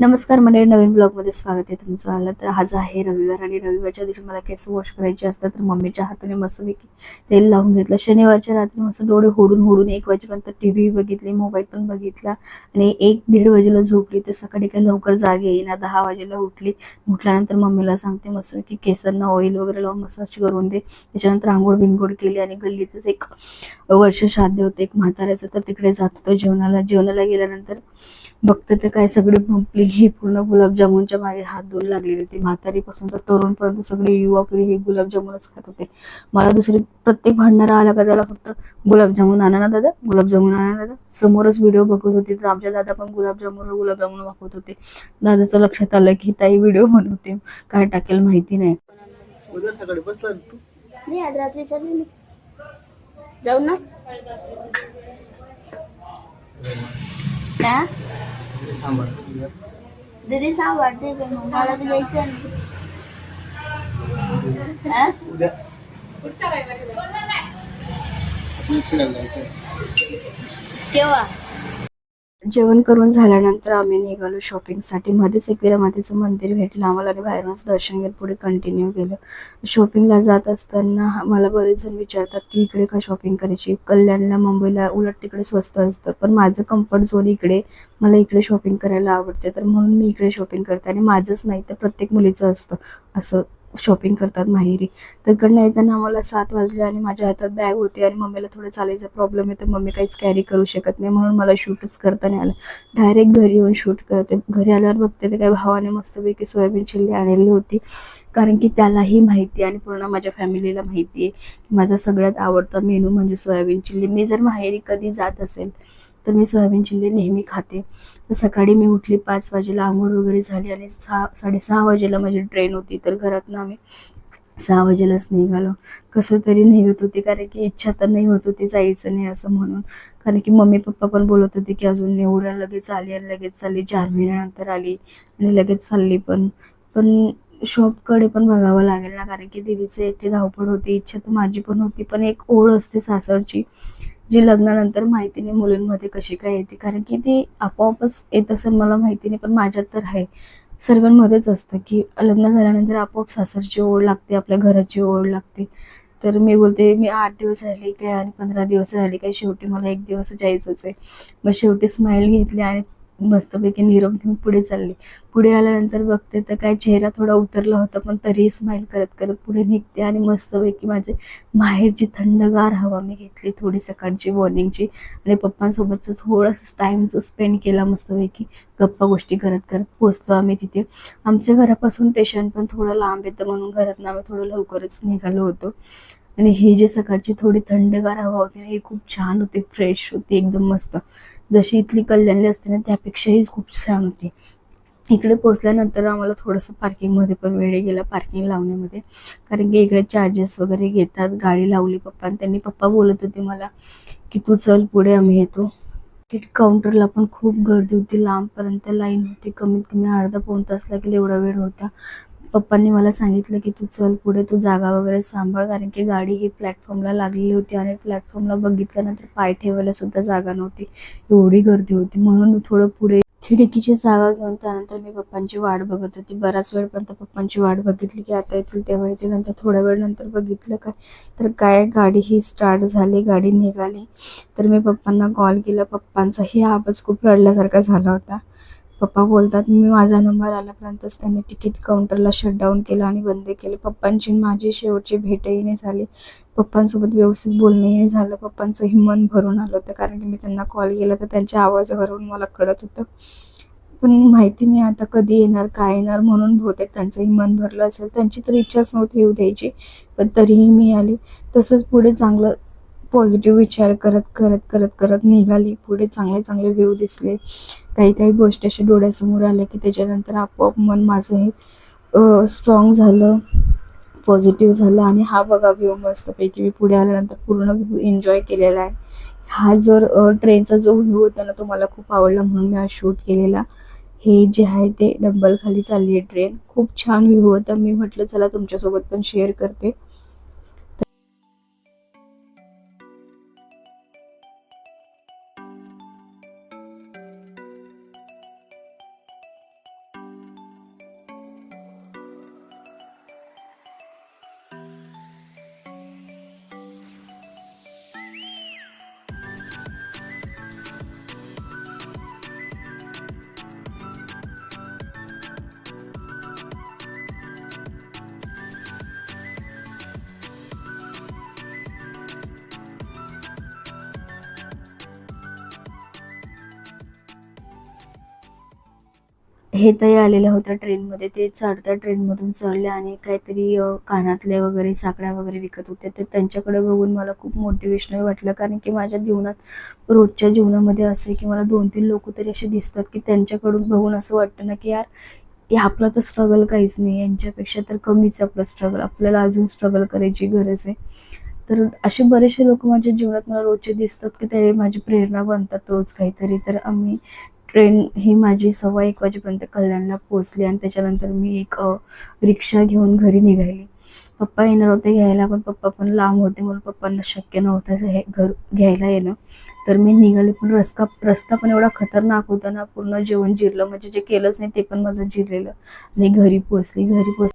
नमस्कार मंडळी नवीन ब्लॉगमध्ये स्वागत आहे. तुमचं आलं तर आज आहे रविवार आणि रविवारच्या दिवशी मला केस वॉश करायचे असतात तर मम्मीच्या हाताने मस्तपैकी तेल लावून घेतलं. शनिवारच्या रात्री मस्त डोळे होडून होडून एक वाजेपर्यंत टी व्ही बघितली मोबाईल पण बघितला आणि एक दीड वाजेला झोपली. तर सकाळी काही लवकर जाग येईना दहा वाजेला उठली. उठल्यानंतर मम्मीला सांगते मस्तपैकी केसांना ऑइल वगैरे लावून मसाज करून दे. त्याच्यानंतर आंघोळ बिंघोळ केली आणि गल्लीतच एक वर्ष श्राद्ध होतं. एक म्हाताऱ्याचं तर तिकडे जात होतो जेवणाला. जेवणाला गेल्यानंतर बघतं तर काय सगळे पंपली ही पूर्ण गुलाबजामुनच्या मागे हात धुवून लागलेली होती. म्हातारीपासून तर तरुणपर्यंत सगळे युवा पिढी हे गुलाबजामुनच खात होते. मला दुसरी प्रत्येक भांडणारा आला का त्याला फक्त गुलाबजामुन आणा ना दादा? गुलाबजामुन आणा ना दादा? समोरच व्हिडिओ बघत होती. तर आमच्या दादा पण गुलाबजामुन गुलाबजामुन वापरत होते. दादाचं लक्षात आलं की ताई व्हिडिओ बनवते. काय टाकेल माहिती नाही. जाऊ ना. का उद्या सांबार दीदी सांग वाटते का मग मला तर जायचं नाही केव्हा? जेवण करून झाल्यानंतर आम्ही निघालो शॉपिंगसाठी मध्येच एकविरा मातेचं मंदिर भेटलं आम्हाला आणि बाहेरूनच दर्शन घेत पुढे कंटिन्यू केलं. शॉपिंगला जात असताना मला बरेच जण विचारतात की इकडे का शॉपिंग करायची? कल्याणला मुंबईला उलट तिकडे स्वस्त असतं. पण माझं कम्फर्ट झोन इकडे मला इकडे शॉपिंग करायला आवडते. तर म्हणून मी इकडे शॉपिंग करते आणि माझंच नाही तर प्रत्येक मुलीचं असतं. असं शॉपिंग करतात माहेरी. तिकडनं येताना आम्हाला सात वाजले आणि माझ्या हातात बॅग होती आणि मम्मीला थोडं चालायचा प्रॉब्लेम आहे तर मम्मी काहीच कॅरी करू शकत नाही म्हणून मला शूटच करता नाही आलं. डायरेक्ट घरी येऊन शूट करते. घरी आल्यावर बघते ते काय भावाने मस्तपैकी सोयाबीन चिल्ली आणलेली होती. कारण की त्यालाही माहिती आणि पूर्ण माझ्या फॅमिलीला माहिती आहे. की माझा सगळ्यात आवडता मेनू म्हणजे सोयाबीन चिल्ली. मी जर माहेरी कधी जात असेल तर मी सोयाबीन चिल्ली नेहमी खाते. तर सकाळी मी उठली पाच वाजेला आंघोळ वगैरे झाली आणि सहा साडेसहा वाजेला माझी ट्रेन होती. तर घरातनं आम्ही सहा वाजेलाच निघालो. कसं तरी निघत होती कारण की इच्छा तर नाही होत होती जायचं नाही असं म्हणून. कारण की मम्मी पप्पा पण बोलत होते की अजून एवढ्या लगेच आली आणि लगेच चालली. चार महिन्यानंतर आली आणि लगेच चालली पण पण शॉपकडे पण बघावं लागेल ना कारण की दिदीचं एकटी धावपळ होती इच्छा तर माझी पण होती. पण एक ओढ असते सासरची. जी लग्नानंतर माहिती नाही मुलींमध्ये कशी काय येते कारण की ती आपोआपच येत असेल मला माहिती नाही पण माझ्यात तर आहे. सर्वांमध्येच असतं की लग्न झाल्यानंतर आपोआप सासरची ओढ लागते आपल्या घराची ओढ लागते. तर मी बोलते मी आठ दिवस राहिले काय आणि पंधरा दिवस राहिले काय शेवटी मला एक दिवस जायचंच आहे. मग शेवटी स्माईल घेतली आणि मस्तपैकी निरोप घेऊन पुढे चालली. पुढे आल्यानंतर बघते तर काय चेहरा थोडा उतरला होता पण तरीही स्माईल करत करत पुढे निघते आणि मस्तपैकी माझे बाहेरची थंडगार हवा मी घेतली थोडी सकाळची मॉर्निंगची आणि पप्पांसोबतचं थोडंसं टाईम जो स्पेंड केला मस्तपैकी गप्पा गोष्टी करत करत पोचलो आम्ही तिथे. आमच्या घरापासून स्टेशन पण थोडं लांब येतं म्हणून घरात आम्ही थोडं लवकरच निघालो होतो. आणि ही जी सकाळची थोडी थंडगार हवा होती ना ही खूप छान होती फ्रेश होती एकदम मस्त. जशी इथली कल्याणली असते ना त्यापेक्षाही खूप छान होती. इकडे पोचल्यानंतर आम्हाला थोडंसं पार्किंगमध्ये पण वेळ गेला पार्किंग लावण्यामध्ये. कारण की इकडे चार्जेस वगैरे घेतात गाडी लावली पप्पा त्यांनी पप्पा बोलत होते मला की तू चल पुढे आम्ही येतो. तिकीट काउंटरला पण खूप गर्दी होती. लांबपर्यंत लाईन होती. कमीत कमी अर्धा पाऊन तास लागेल एवढा वेळ होता. पप्पांनी मला सांगितलं की तू चल पुढे तू जागा वगैरे सांभाळ कारण की गाडी ही प्लॅटफॉर्मला लागलेली होती आणि प्लॅटफॉर्मला बघितल्यानंतर पाय ठेवायला सुद्धा जागा नव्हती. एवढी गर्दी होती. म्हणून मी थोडं पुढे खिडकीची जागा घेऊन त्यानंतर मी पप्पांची वाट बघत होती. बराच वेळपर्यंत पप्पांची वाट बघितली की आता येतील तेव्हा येतील. नंतर थोड्या वेळ नंतर बघितलं काय. तर काय गाडी ही स्टार्ट झाली गाडी निघाली. तर मी पप्पांना कॉल केला. पप्पांचाही आवाज खूप रडल्यासारखा झाला होता. पप्पा बोलतात मी माझा नंबर आल्यापर्यंतच त्यांनी तिकीट काउंटरला शटडाऊन केलं आणि बंद केले. पप्पांची माझी शेवटची भेटही नाही झाली. पप्पांसोबत व्यवस्थित बोलणंही नाही झालं. पप्पांचंही मन भरून आलं होतं कारण की मी त्यांना कॉल केला तर त्यांच्या आवाजावरून मला कळत होतं. पण माहिती नाही आता कधी येणार काय येणार म्हणून बहुतेक त्यांचंही मन भरलं असेल. त्यांची तर इच्छाच नव्हती येऊ द्यायची पण तरीही मी आले. तसंच पुढे चांगलं पॉझिटिव्ह विचार करत करत करत करत निघाली. पुढे चांगले चांगले व्ह्यू दिसले. काही काही गोष्टी अशा डोळ्यासमोर आल्या की त्याच्यानंतर आपोआप मन माझं हे स्ट्रॉंग झालं पॉझिटिव्ह झालं आणि हा बघा व्ह्यू मस्तपैकी मी पुढे आल्यानंतर पूर्ण व्ह्यू एन्जॉय केलेला आहे. हा जर ट्रेनचा जो व्ह्यू होता ना तो मला खूप आवडला म्हणून मी हा शूट केलेला. हे जे आहे ते डब्बल खाली चालली आहे ट्रेन खूप छान व्ह्यू होता. मी म्हटलं चला तुमच्यासोबत पण शेअर करते. हे तरी आलेल्या होत्या ट्रेनमध्ये. ते चढत्या ट्रेनमधून चढल्या आणि काहीतरी कानातले वगैरे साकड्या वगैरे विकत होते. तर त्यांच्याकडे बघून मला खूप मोटिवेशनल वाटलं. कारण की माझ्या जीवनात रोजच्या जीवनामध्ये असं आहे की मला दोन तीन लोक तरी असे दिसतात की त्यांच्याकडून बघून असं वाटतं ना की यार हे आपलं तर स्ट्रगल काहीच नाही. यांच्यापेक्षा तर कमीच आपलं स्ट्रगल आपल्याला अजून स्ट्रगल करायची गरज आहे. तर असे बरेचसे लोक माझ्या जीवनात मला रोजचे दिसतात की ते माझी प्रेरणा बनतात रोज काहीतरी. तर आम्ही ट्रेन ही माझी सव्वा एक वाजेपर्यंत कल्याणला पोहोचली आणि त्याच्यानंतर मी एक रिक्षा घेऊन घरी निघाली. पप्पा येणार होते घ्यायला पण पप्पा पण लांब होते. म्हणून पप्पांना शक्य नव्हतं हे घर घ्यायला येणं. तर मी निघाले पण रस्ता रस्ता पण एवढा खतरनाक होता ना पूर्ण जेवण जिरलं. म्हणजे जे केलंच नाही ते पण माझं जिरलेलं. आणि घरी पोचली घरी पोच